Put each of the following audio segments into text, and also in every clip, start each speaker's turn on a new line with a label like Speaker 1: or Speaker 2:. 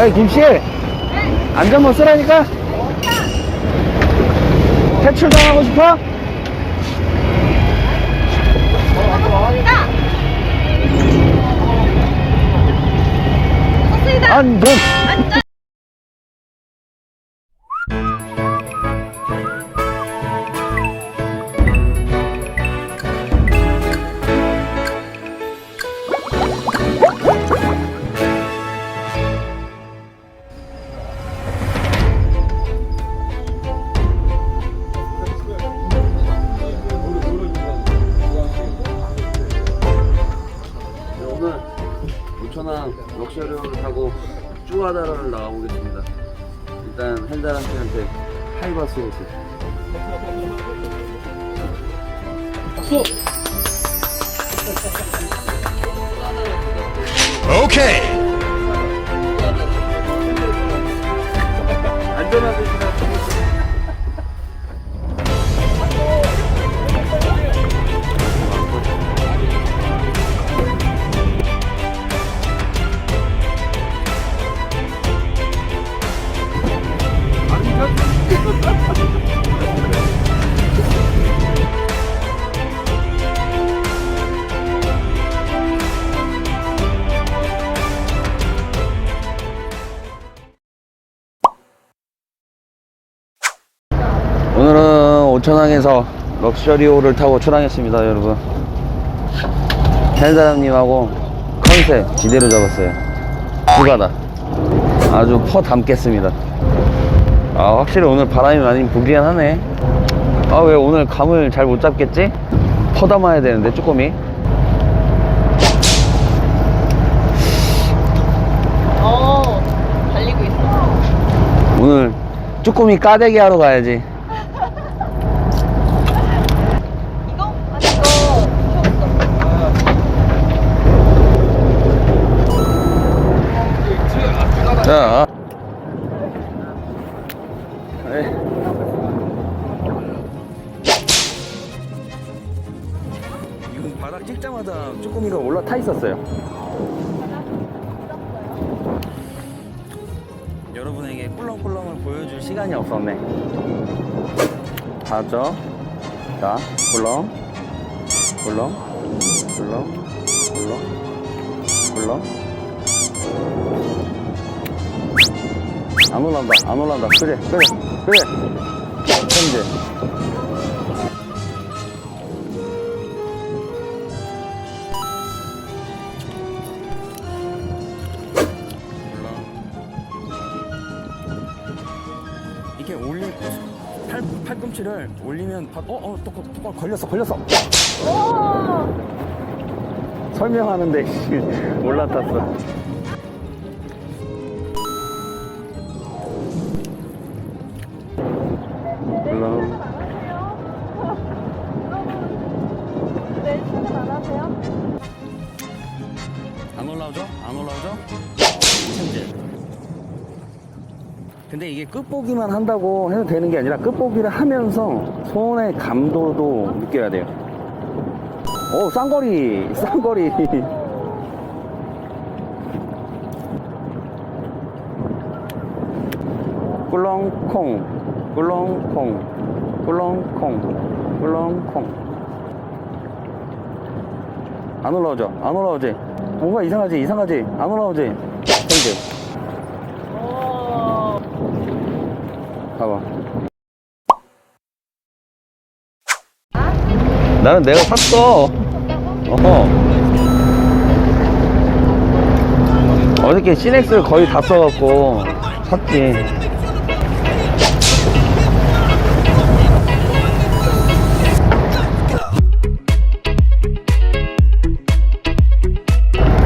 Speaker 1: 아이 김씨 안전모 쓰라니까 퇴출당하고 싶어? 안전
Speaker 2: 럭셔리를 타고 쭈아다라를 나가보겠습니다. 일단 헬다란테한테 하이바스 해서
Speaker 3: 오케이.
Speaker 1: 오늘은 오천항에서 럭셔리호를 타고 출항했습니다 여러분. 헬사람님하고 컨셉 지대로 잡았어요. 휴가다. 아주 퍼 담겠습니다 아 확실히 오늘 바람이 많이 불기한 하네 아 왜 오늘 감을 잘 못 잡겠지? 퍼 담아야 되는데 쭈꾸미
Speaker 4: 어, 달리고 있어.
Speaker 1: 오늘 쭈꾸미 까대기 하러 가야지
Speaker 4: 이거? 아니, 이거.
Speaker 1: 자. 찍자마자 쭈꾸미가 올라타 있었어요. 여러분에게 꿀렁꿀렁을 보여줄 시간이 없었네. 봤죠? 자, 꿀렁, 꿀렁, 꿀렁, 꿀렁, 꿀렁. 안 올라온다 안 올라온다 그래 그래 그래 현재 팔, 팔꿈치를 올리면 바- 어? 어? 또, 또, 또 걸렸어 걸렸어 설명하는데 씨, 올라탔어 물론
Speaker 4: 네? 안
Speaker 1: 올라오죠? 안 올라오죠? 현재 근데 이게 끝보기만 한다고 해도 되는 게 아니라 끝보기를 하면서 손의 감도도 느껴야 돼요 오 쌍거리 쌍거리 꿀렁콩 꿀렁콩 꿀렁콩 꿀렁콩 안 올라오죠? 안 올라오지? 뭔가 이상하지? 이상하지? 안 올라오지? 현재
Speaker 4: 오.
Speaker 1: 봐봐. 나는 내가 샀어. 어 어저께 시넥스를 거의 다 써갖고 샀지.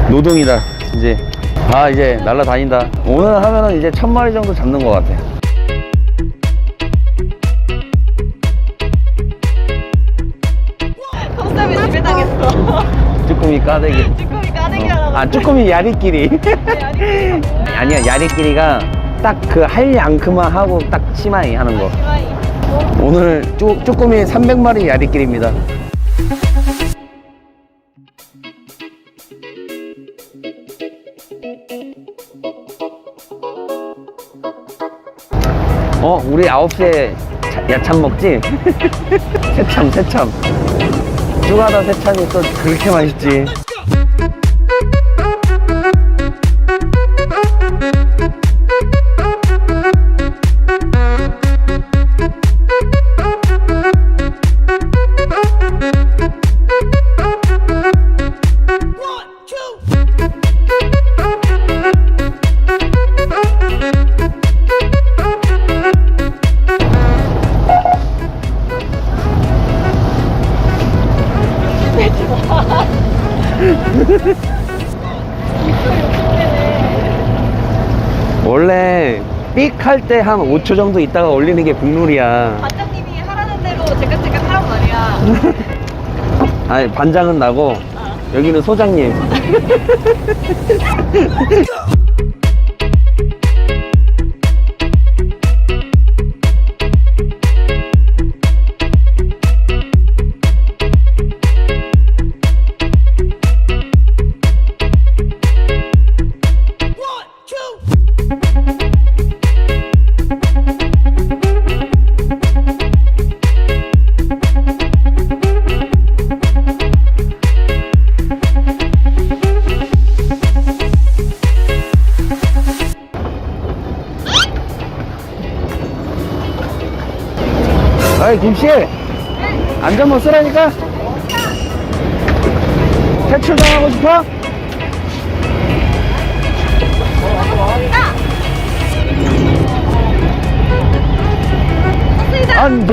Speaker 1: 노동이다 이제. 아 이제 날라다닌다. 오늘 하면은 이제 천 마리 정도 잡는 것 같아 쭈꾸미 까대기
Speaker 4: 쭈꾸미 까대기 하라고.
Speaker 1: 아 쭈꾸미 야리끼리
Speaker 4: 야리끼리.
Speaker 1: 아니야 야리끼리가 딱 그 할 양큼만 하고 딱 치마이 하는 거. 오늘 쪼, 쭈꾸미 300마리 야리끼리입니다 어, 우리 9시에 차- 야참 먹지? 새참, 새참. 쭈가다 새참이 또 그렇게 맛있지. 원래 삑 할 때 한 5초 정도 있다가 올리는 게 국룰이야.
Speaker 4: 반장님이 하라는 대로 제깍제깍 하란 말이야.
Speaker 1: 아니, 반장은 나고, 여기는 소장님. 김씨! 안전모 쓰라니까? 퇴출당하고 싶어? 아니,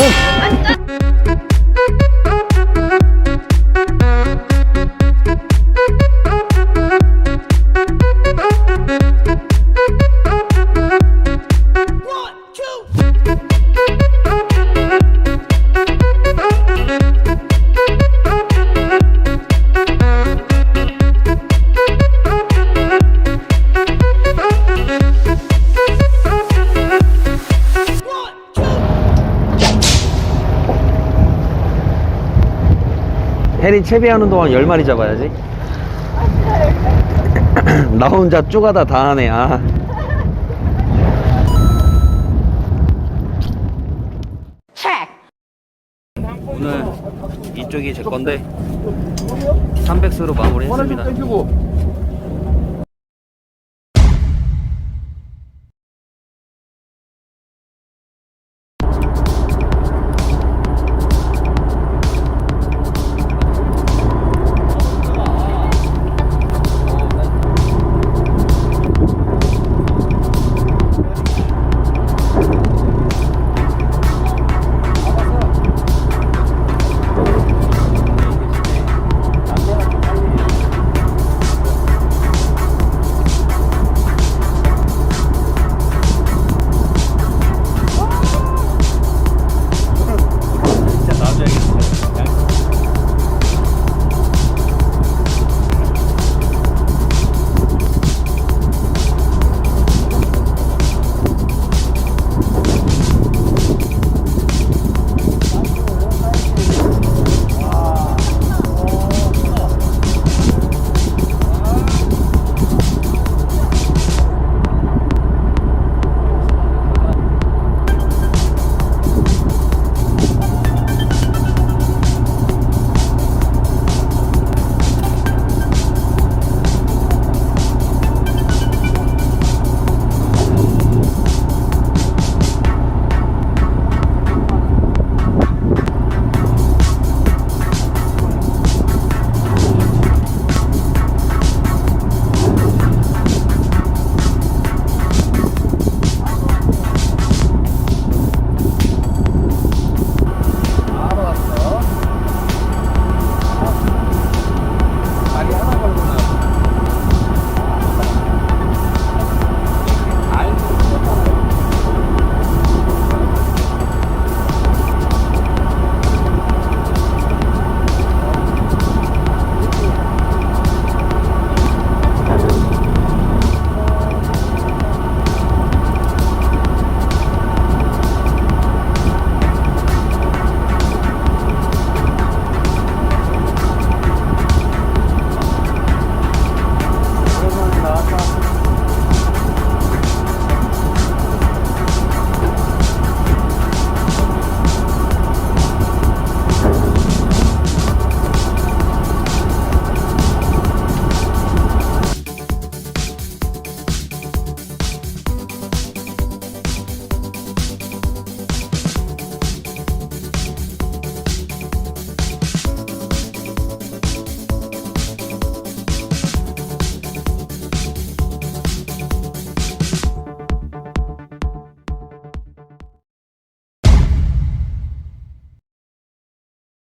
Speaker 1: 뭐. 해리 채비하는 동안 10마리 잡아야지. 나 혼자 쪼가다 다 하네, 아. 오늘 이쪽이 제 건데 300수로 마무리 했습니다.